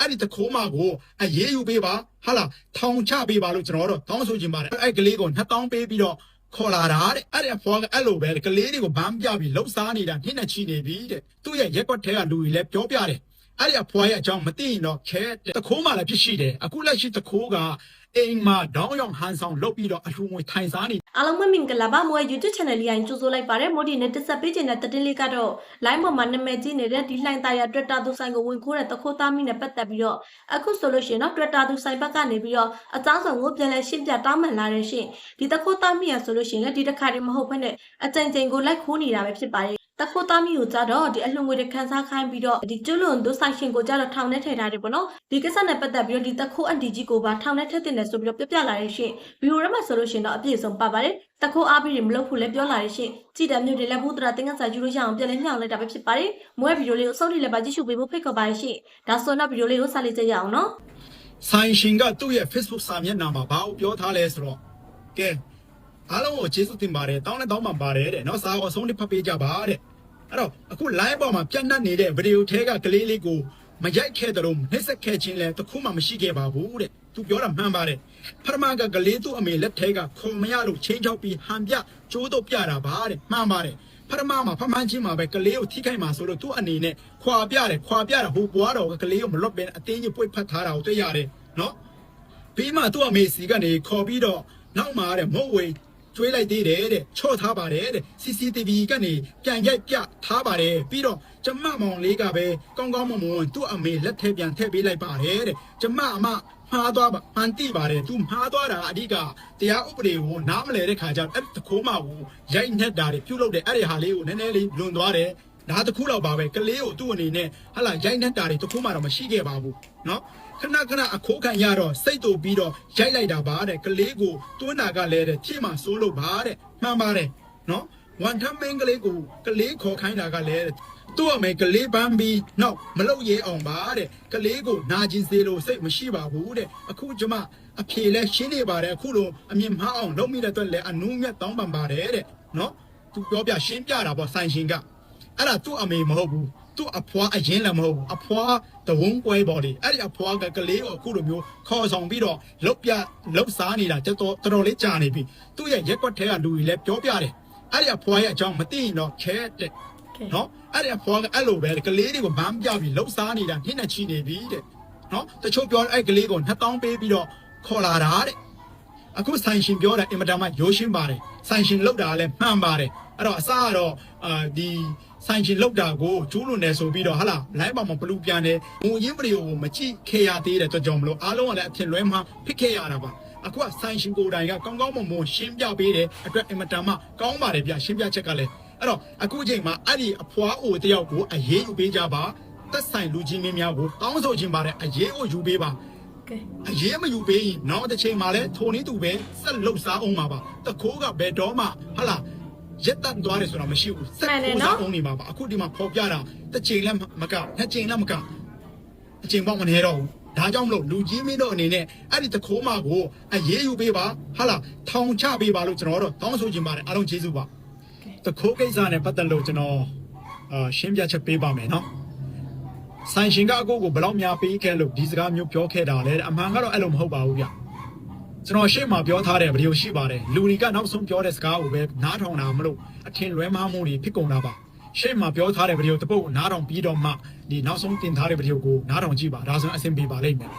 အဲ့ဒီတခိုးမကိုအရေးယူပေးပါဟာလားထောင်ချပေးပါလို့ကျွန်တော်တို့တောင်းဆိုချင်ပါတယ်အဲ့ကလေးကို2000ပေးပြီးတော့ခေါ်လာတာတဲ့အဲ့ဒီအဖွားကအဲ့လိုပဲကလေးတွေကိုဗမ်းပြပြီးလှုပ်ရှားနေတာနှစ်နဲ့ချီနေပြီတဲ့သူ့ရဲ့ရက်ကွက်ထဲကလူတွေလည်းပြောပြတယ် အဲ့ဒီအဖွားရဲ့အကြောင်းမသိရင်တော့ခဲတဲ့တခိုးမှလည်းဖြစ်ရှိတယ်အခုလက်ရှိတခိုးကအိမ်မှာဒေါင်းရောင်ဟန်ဆောင်လုပ်ပြီးတော့အလှငွေထိုင်စားနေအားလုံးမင်္ဂလာပါမွေ YouTube channel လေးရင်ကြိုဆိုလိုက်ပါတယ်မိုဒီနဲ့တက်ဆက်ပေးခြင်းတဲ့တတင်လေးကတော့ line ပေါ်မှာနာမည်ကြီးနေတဲ့ဒီလှိုင်းသားရ Twitter သူဆိုင်ကိုဝင်ခိုးတဲ့တခိုးသားမိနဲ့ပတ်သက်ပြီးတော့အခုဆိုလို့ရှိရင်တော့ Twitter သူဆိုင်ဘက်ကနေပြီးတော့အကြောင်းဆောင်ကိုပြန်လဲရှင်းပြတောင်းပန်လာတဲ့ရှင်ဒီတခိုးသားမိရဆိုလို့ရှိရင်လည်းဒီတစ်ခါတည်းမဟုတ်ဘဲနဲ့အကြိမ်ကြိမ်ကိုလိုက်ခိုးနေတာပဲဖြစ်ပါတယ် တခိုးသားမိကိုကြတော့ဒီအလှငွေတွေခန်းစားခိုင်းပြီးတော့ဒီကျွလွန်သူဆိုင်ရှင်ကိုကြတော့ထောင်ထဲထည့်ထားတယ်ပေါ့နော်ဒီကိစ္စနဲ့ပတ်သက်ပြီးတော့ဒီတခိုးအန်တီကြီးကိုပါထောင်ထဲထည့်တင်တယ်ဆိုပြီးတော့ပြပြလာတဲ့ရှင်ဗီဒီယိုထဲမှာဆိုလို့ရှိရင်တော့အပြည့်စုံပါပါတယ်တခိုးအားပြီးရင်မလုပ်ဘူးလည်းပြောလာရရှင်ကြည်တယ်မြို့တွေလည်းဘုဒ္ဓရာတင်ကစားယူလို့ရအောင်ပြန်လဲညှောင်းလိုက်တာပဲဖြစ်ပါတယ်မွဲဗီဒီယိုလေးကိုစောင့်ကြည့်လည်းပါကြည့်ရှုပေးဖို့ဖိတ်ခေါ်ပါရရှင်ဒါဆိုတော့ဗီဒီယိုလေးကိုစလိုက်ကြရအောင်နော်ဆိုင်ရှင်ကသူ့ရဲ့ Facebook စာမျက်နှာမှာဘာကိုပြောထားလဲဆိုတော့ကဲ အားလုံးကိုကျေးဇူးတင်ပါတယ်တောင်းနဲ့တောင်းပန်ပါတယ်တဲ့နော်စာကိုအဆုံးနဲ့ဖတ်ပေးကြပါတဲ့အဲ့တော့အခု live ပေါ်မှာပြန့်နှံ့နေတဲ့ဗီဒီယိုထဲကကလေးလေးကိုမရိုက်ခဲ့တယ်လို့နှိမ့်ဆက်ခဲ့ခြင်းလဲတခုမှမရှိခဲ့ပါဘူးတဲ့သူပြောတာမှန်ပါတယ်ပထမကကလေးသူ့အမေလက်ထဲကခုံမရလို့ချင်းချောက်ပြီးဟန်ပြကျိုးတော့ပြတာပါတဲ့မှန်ပါတယ်ပထမမှာဖမန်းချင်းမှာပဲကလေးကိုထိခိုက်မှာဆိုလို့သူ့အနေနဲ့ခွာပြတယ်ခွာပြတာဟိုဘွားတော်ကကလေးကိုမလွတ်ပဲအတင်းကြီးပွိတ်ဖတ်ထားတာကိုတွေ့ရတယ်နော်ပြီးမှသူ့အမေစီကနေခေါ်ပြီးတော့နောက်မှာတဲ့မုတ်ဝေ ကျွေးလိုက်သေးတယ်တဲ့ချော့ထားပါတယ်တဲ့ CCTV ကနေပြန်ရိုက်ပြထားပါတယ်ပြီးတော့ကျမမောင်လေးကပဲကောင်းကောင်းမွန်မွန်သူ့အမေလက်ထဲပြန်ထည့်ပေးလိုက်ပါတယ်တဲ့ကျမအမမှားသွားပါမှန်တိပါတယ်သူမှားသွားတာအဓိကတရားဥပဒေကိုနားမလဲတဲ့ခါကျတော့အဲ့တခိုးမကိုရိုက်နှက်တာတွေပြုတ်လုပ်တယ်အဲ့ဒီဟာလေးကိုနည်းနည်းလေးလွန်သွားတယ်ဒါတခုတော့ပါပဲကလေးကိုသူ့အနေနဲ့ဟာလာရိုက်နှက်တာတွေတခုမှတော့မရှိခဲ့ပါဘူးเนาะ ခဏခဏအခိုးခံရတော့စိတ်တူပြီးတော့ရိုက်လိုက်တာပါတဲ့ကလေးကိုတွန်းတာကလည်းတဲ့ထိမှစိုးလို့ပါတဲ့မှန်ပါတယ်နော်ဝန်ထမ်းမင်းကလေးကိုကလေးခေါ်ခိုင်းတာကလည်းသူ့အမေကလေးပန်းပြီးနောက်မလုပ်ရဲအောင်ပါတဲ့ကလေးကိုနာကျင်စေလို့စိတ်မရှိပါဘူးတဲ့အခုကျမအဖြေလဲရှင်းနေပါတယ်အခုလိုအမြင်မှားအောင်လုပ်မိတဲ့အတွက်လည်းအနူးမြတ်တောင်းပန်ပါတယ်တဲ့နော်သူပြောပြရှင်းပြတာပေါ့ဆိုင်ရှင်ကအဲ့ဒါသူ့အမေမဟုတ်ဘူး သူ့အဖွားအရင်လည်းမဟုတ်ဘူးအဖွားတဝန်းကွဲပေါ်လေအဲ့ဒီအဖွားကကလေးကိုအခုလိုမျိုးခေါ်ဆောင်ပြီးတော့လုတ်ပြလုတ်စားနေတာတော်တော်တော်တော်လေးကြာနေပြီသူ့ရဲ့ရက်ကွက်ထဲကလူကြီးလည်းပြောပြတယ်အဲ့ဒီအဖွားရဲ့အကြောင်းမသိရင်တော့ခဲတဲ့နော်အဲ့ဒီအဖွားကအဲ့လိုပဲကလေးတွေကိုဗမ်းပြပြီးလုတ်စားနေတာနှစ်နဲ့ချီနေပြီတဲ့နော်တချို့ပြောအဲ့ကလေးကို2000ပေးပြီးတော့ခေါ်လာတာတဲ့အခုဆိုင်ရှင်ပြောတာအင်မတန်မှရိုးရှင်းပါတယ်ဆိုင်ရှင်လောက်တာလည်းမှန်ပါတယ်အဲ့တော့အစားကတော့အာဒီ ဆိုင်ရှင်လောက်တာကိုကျူးလွန်တယ်ဆိုပြီးတော့ဟာလာလိုင်းပေါ်မှာဘလူးပြန်တယ်ငုံရင်းပရီကိုမကြည့်ခဲ့ရသေးတဲ့အတွက်ကြောင့်မလို့အားလုံးကလည်းအဖြစ်လွဲမှဖြစ်ခဲ့ရတာပါအခုကဆိုင်ရှင်ကိုယ်တိုင်ကကောင်းကောင်းမွန်မွန်ရှင်းပြပေးတယ်အတွက်အင်မတန်မှကောင်းပါတယ်ဗျရှင်းပြချက်ကလည်းအဲ့တော့အခုချိန်မှာအဲ့ဒီအဖွားအိုတယောက်ကိုအရေးယူပေးကြပါသက်ဆိုင်လူကြီးမင်းများကိုတောင်းဆိုခြင်းပါတယ်အရေးကိုယူပေးပါကဲအရေးမယူပေးရင်နောက်တစ်ချိန်မှာလဲထိုနည်းသူပဲဆက်လှုပ်ရှားအောင်ပါပါတခိုးကဘယ်တော့မှဟလာ ရက်တန်သွားတယ်ဆိုတာမရှိဘူးဆက်လှုပ်ရှားအောင်နေမှာပါအခုဒီမှာပေါ်ပြတာတစ်ချိန်လည်းမကနှစ်ချိန်လည်းမကအချိန်ပေါက်မနေတော့ဘူးဒါကြောင့်မလို့လူကြီးမင်းတို့အနေနဲ့အဲ့ဒီတခိုးမကိုအရေးယူပေးပါဟာလာထောင်ချပေးပါလို့ကျွန်တော်တို့တောင်းဆိုချင်ပါတယ်အားလုံးကျေးဇူးပါတခိုးကိစ္စနဲ့ပတ်သက်လို့ကျွန်တော်အာရှင်းပြချက်ပေးပါမယ်နော်ဆိုင်ရှင်ကအကိုကိုဘယ်လောက်များပေးခဲ့လို့ဒီစကားမျိုးပြောခဲ့တာလဲတဲ့အမှန်ကတော့အဲ့လိုမဟုတ်ပါဘူးဗျ ကျွန်တော်ရှေ့မှာပြောထားတဲ့ဗီဒီယိုရှိပါတယ်လူတွေကနောက်ဆုံးပြောတဲ့စကားကိုပဲနားထောင်တာမလို့အထင်လွဲမှားမှုတွေဖြစ်ကုန်တာပါရှေ့မှာပြောထားတဲ့ဗီဒီယိုတစ်ပုတ်ကိုနားထောင်ပြီးတော့မှဒီနောက်ဆုံးတင်ထားတဲ့ဗီဒီယိုကိုနားထောင်ကြည့်ပါဒါဆိုရင်အဆင်ပြေပါလိမ့်မယ်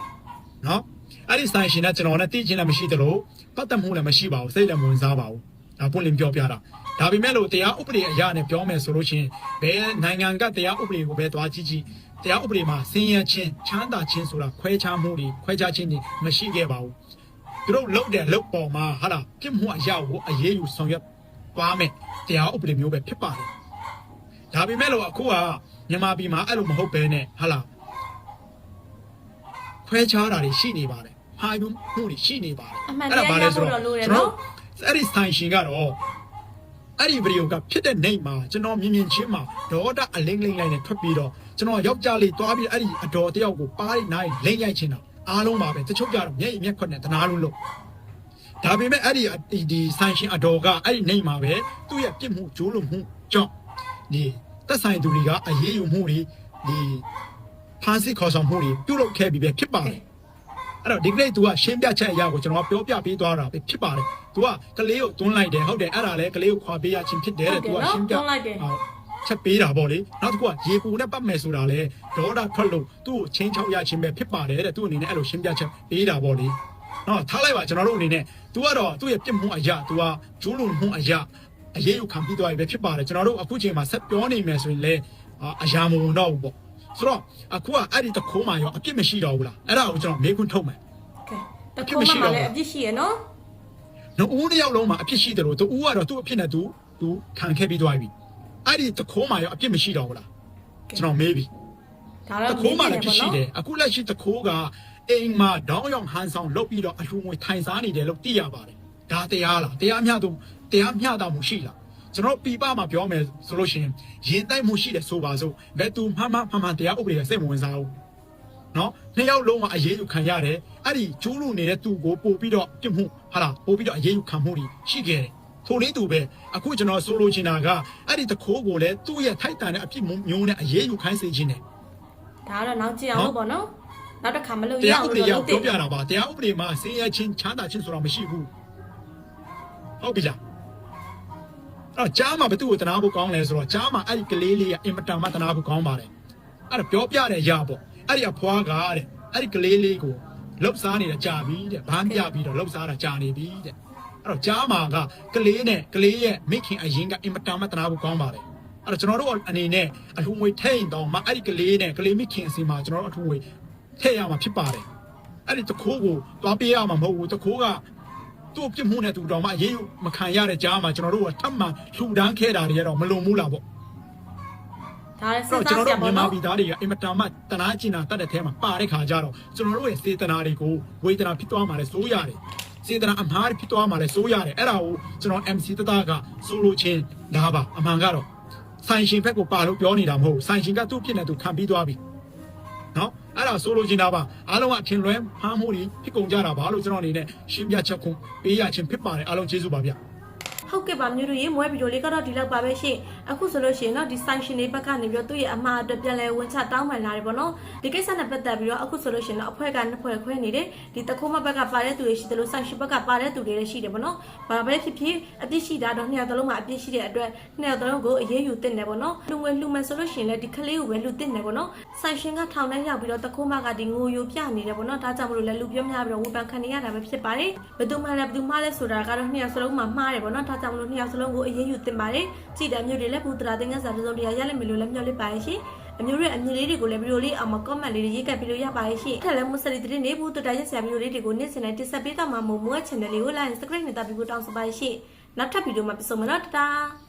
နော်အဲ့ဒီဆိုင်ရှင်ကကျွန်တော်နဲ့တည်ချင်းလည်းမရှိသလိုပတ်သက်မှုလည်းမရှိပါဘူးစိတ်လည်းမဝင်စားပါဘူးဒါပွင့်လင်းပြောပြတာဒါပေမဲ့လို့တရားဥပဒေအရနဲ့ပြောမယ်ဆိုလို့ချင်းဘယ်နိုင်ငံကတရားဥပဒေကိုပဲသွားကြည့်ကြည့်တရားဥပဒေမှာစင်ရချင်းချမ်းသာချင်းဆိုတာခွဲခြားမှုတွေခွဲခြားခြင်းတွေမရှိခဲ့ပါဘူး သူတို့လုတ်တဲ့လုတ်ပေါ်မှာဟာလားပြစ်မှုအရာကိုအရေးယူဆောင်ရွက်သွားမယ်တရားဥပဒေမျိုးပဲဖြစ်ပါတယ်ဒါပေမဲ့လို့အခုကမြန်မာပြည်မှာအဲ့လိုမဟုတ်ဘဲနဲ့ဟာလားခွဲခြားတာတွေရှိနေပါတယ်ဟာယူမှုတွေရှိနေပါတယ်အမှန်တရားရဖို့တော့လိုတယ်နော်အဲ့ဒီဆိုင်ရှင်ကတော့အဲ့ဒီဗီဒီယိုကဖြစ်တဲ့နေ့မှာကျွန်တော်မြင်မြင်ချင်းမှာဒေါတာအလင်းလိမ့်လိုက်နဲ့ထွက်ပြီးတော့ကျွန်တော်ယောက်ျားလေးတွားပြီးအဲ့ဒီအတော်တယောက်ကိုပါးလိုက်နိုင်လိမ့်ရိုက်ချင်တာ အားလုံးပါပဲတချို့ကြတော့မျက်ရည်မျက်ခွက်နဲ့တနာလုံးလို့ဒါပေမဲ့အဲ့ဒီဒီဒီဆိုင်ရှင်အတော်ကအဲ့ဒီနေ့မှာပဲသူ့ရဲ့ပြစ်မှုဂျိုးလို့မှုကြောင့်ဒီသက်ဆိုင်သူတွေကအရေးယူမှုတွေဒီဖ ဖမ်းဆီးခေါ်ဆောင်မှုတွေပြုလုပ်ခဲ့ပြီးပဲဖြစ်ပါတယ်အဲ့တော့ဒီကနေ့ तू ကရှင်းပြချက်အရာကိုကျွန်တော်ပြောပြပေးသွားတာပဲဖြစ်ပါတယ် तू ကကလေးကိုတွန်းလိုက်တယ်ဟုတ်တယ်အဲ့ဒါလည်းကလေးကိုခွာပေးရခြင်းဖြစ်တယ်တဲ့ तू ကရှင်းပြ တွန်းလိုက်တယ် ဟုတ်ချက်ပေးတာပေါ့လေနောက်တစ်ခုကရေပူနဲ့ပတ်မယ်ဆိုတာလေဒေါတာထွက်လို့သူ့ကိုချင်းချောက်ရခြင်းပဲဖြစ်ပါတယ်တဲ့သူ့အနေနဲ့အဲ့လိုရှင်းပြချက်ပေးတာပေါ့လေနော်ထားလိုက်ပါကျွန်တော်တို့အနေနဲ့ तू ကတော့သူ့ရဲ့ပြစ်မှုအရာ तू ကကျိုးလုံမှုအရာအရေးယူခံပြီးသွားပြီပဲဖြစ်ပါတယ်ကျွန်တော်တို့အခုချိန်မှာဆက်ပြောနေမယ်ဆိုရင်လေအာအရာမဝင်တော့ဘူးပေါ့ဆိုတော့အခုကအဲ့ဒီတခိုးမှရောအပြစ်မရှိတော့ဘူးလားအဲ့ဒါကိုကျွန်တော်မေးခွန်းထုတ်မယ်ကဲတခုမှမလည်းအပြစ်ရှိရနော်နော်ဦးတစ်ယောက်လုံးမှာအပြစ်ရှိတယ်လို့သူဦးကတော့သူ့အဖြစ်နဲ့သူသူခံခဲ့ပြီးသွားပြီ အဲ့ဒီတခိုးမှရောအပြစ်မရှိတော့ဘူးလားကျွန်တော်မေးပြီဒါတတော့ခိုးမှလည်းဖြစ်ရှိတယ်အခုလက်ရှိတခိုးကအိမ်မှာဒေါင်းရောက်ဟန်ဆောင်လုပ်ပြီးတော့အလှငွေထိုင်စားနေတယ်လို့သိရပါတယ်ဒါတရားလားတရားမျှသူတရားမျှတာမှုရှိလားကျွန်တော်ပြပမှာပြောမယ်ဆိုလို့ရှိရင်ရင်တိုက်မှုရှိတယ်ဆိုပါစို့ဘယ်သူမှမှမှမှတရားဥပဒေကစိတ်မဝင်စားဘူးနော်နှစ်ယောက်လုံးမှာအရေးယူခံရတယ်အဲ့ဒီကျိုးလို့နေတဲ့သူကိုပို့ပြီးတော့ပြစ်မှုဟာလားပို့ပြီးတော့အရေးယူခံမှုတွေရှိခဲ့တယ် ထိုလေးသူပဲအခုကျွန်တော်ဆိုလိုချင်တာကအဲ့ဒီတခိုးကိုလည်းသူ့ရဲ့ထိုက်တန်တဲ့အပြစ်မျိုးနဲ့အရေးယူခိုင်းစေခြင်းတယ်ဒါတော့နောက်ကြည့်အောင်လို့ပေါ့နော်နောက်တစ်ခါမလို့ရတရားအောင်ဥပဒေလို့ရောက်လုပ်ပြောတယ်ပြတာပါတရားဥပဒေမှာဆင်းရဲချင်းချမ်းသာချင်းဆိုတာမရှိဘူးဟုတ်ပြီလားအဲ့တော့ကြားမှာဘယ်သူ့ကိုတနာဖို့ကောင်းလဲဆိုတော့ကြားမှာအဲ့ဒီကလေးလေးကအင်မတန်မှတနာဖို့ကောင်းပါတယ်အဲ့တော့ပြောပြတဲ့ရပေါ့အဲ့ဒီအဖွားကတဲ့အဲ့ဒီကလေးလေးကိုလှုပ်ရှားနေတာကြာပြီတဲ့ဘာပြပြီးတော့လှုပ်ရှားတာကြာနေပြီတဲ့ အဲ့တော့ကြားမှာကကလေးနဲ့ကလေးရဲ့မိခင်အရင်ကအင်မတန်မှတနာဖို့ကောင်းပါတယ်အဲ့တော့ကျွန်တော်တို့အနေနဲ့အလှငွေထိန်တော့မှအဲ့ဒီကလေးနဲ့ကလေးမိခင်အစီမှာကျွန်တော်တို့အထူးငွေထည့်ရမှာဖြစ်ပါတယ်အဲ့ဒီတခိုးကိုသွားပေးရမှာမဟုတ်ဘူးတခိုးကသူ့ပြစ်မှုနဲ့သူတော်မှအရေးယူမခံရတဲ့ကြားမှာကျွန်တော်တို့ကထပ်မံလှူဒန်းခဲ့တာတွေကတော့မလုံဘူးလားပေါ့ဒါလည်းအဲ့စဉ်းတော့ကျွန်စားတော်စရာတို့ပေါ့မြန်မာနော်ပြည်သားတွေကအင်မတန်မှတနာကျင်တာတတ်တဲ့ထဲမှာပါတဲ့ခါကြတော့ကျွန်တော်တို့ရဲ့စေတနာတွေကိုဝေဒနာဖြစ်သွားမှာလဲစိုးရတယ် စေတနာအမှားဖြစ်သွားမှာလဲစိုးရတယ်အဲ့ဒါကိုကျွန်တော် MC တသားကဆိုလိုချင်းဒါပါအမှန်ကတော့ဆိုင်ရှင်ဘက်ကိုပါလို့ပြောနေတာမဟုတ်ဘူးဆိုင်ရှင်ကသူ့ဖြစ်နေသူခံပြီးသွားပြီနော်အဲ့ဒါဆိုလိုချင်တာပါအားလုံးကအထင်လွဲမှားမှုတွေဖြစ်ကုန်ကြတာပါလို့ကျွန်တော်အနေနဲ့ရှင်းပြချက်ခွန်ပေးရခြင်းဖြစ်ပါတယ်အားလုံးကျေးဇူးပါဗျ ဟုတ်ကဲ့ပါမျိုးတို့ရေမွဲဗီဒီယိုလေးကတော့ဒီလောက်ပါပဲရှင်အခုဆိုလို့ရှိရင်တော့ဒီ sanction လေးဘက်ကနေပြီးတော့သူ့ရဲ့အမှားအတွက်ပြန်လဲဝင်ချတောင်းပန်လာတယ်ပေါ့နော်ဒီကိစ္စနဲ့ပတ်သက်ပြီးတော့အခုဆိုလို့ရှိရင်တော့အဖွဲ့ကနှစ်ဖွဲ့ခွဲနေတယ်ဒီတခိုးမဘက်ကပါတဲ့သူတွေရှိတယ်လို့ sanction ဘက်ကပါတဲ့သူတွေလည်းရှိတယ်ပေါ့နော်ဘာပဲဖြစ်ဖြစ်အပြစ်ရှိတာတော့နှစ်ယောက်သလုံးမှာအပြစ်ရှိတဲ့အတွက်နှစ်ယောက်သလုံးကိုအရေးယူတင်တယ်ပေါ့နော်လူငွေလူမယ်ဆိုလို့ရှိရင်လည်းဒီကလေးကိုပဲလူတင်တယ်ပေါ့နော် sanction ကထောင်ထဲရောက်ပြီးတော့တခိုးမကဒီငိုယိုပြနေတယ်ပေါ့နော်ဒါကြောင့်မလို့လည်းလူပြောများပြီးတော့ဝေဖန်ခံနေရတာပဲဖြစ်ပါတယ်ဘယ်သူမှလည်းဘယ်သူမှလည်းဆိုတာကတော့နှစ်ယောက်စလုံးမှာမှားတယ်ပေါ့နော်ဒါကြောင့်မလို့နှစ်ယောက်စလုံးကိုအရေးယူတင်ပါတယ်ကြည်တယ်မျိုးတွေလည်းဘူတရာတင်ငါစာစုံတရားရလိမ့်မယ်လို့လည်းမျှော်လင့်ပါရဲ့ရှင်အမျိုးတွေအမြင်လေးတွေကိုလည်းဗီဒီယိုလေးအောင်မှာ comment လေးတွေရေးကပ်ပြီးလို့ရပါရဲ့ရှင်ထက်လည်းမစလီတဲ့နေဘူးတူတာရက်ဆရာဗီဒီယိုလေးတွေကိုနေ့စဉ်နဲ့တင်ဆက်ပေးတော့မှာမို့မို့ channel လေးကို like subscribe နဲ့တပ်ပြီးဖို့တောင်းဆိုပါရဲ့ရှင်နောက်ထပ်ဗီဒီယိုမှာပြန်ဆုံမယ်နော်တတား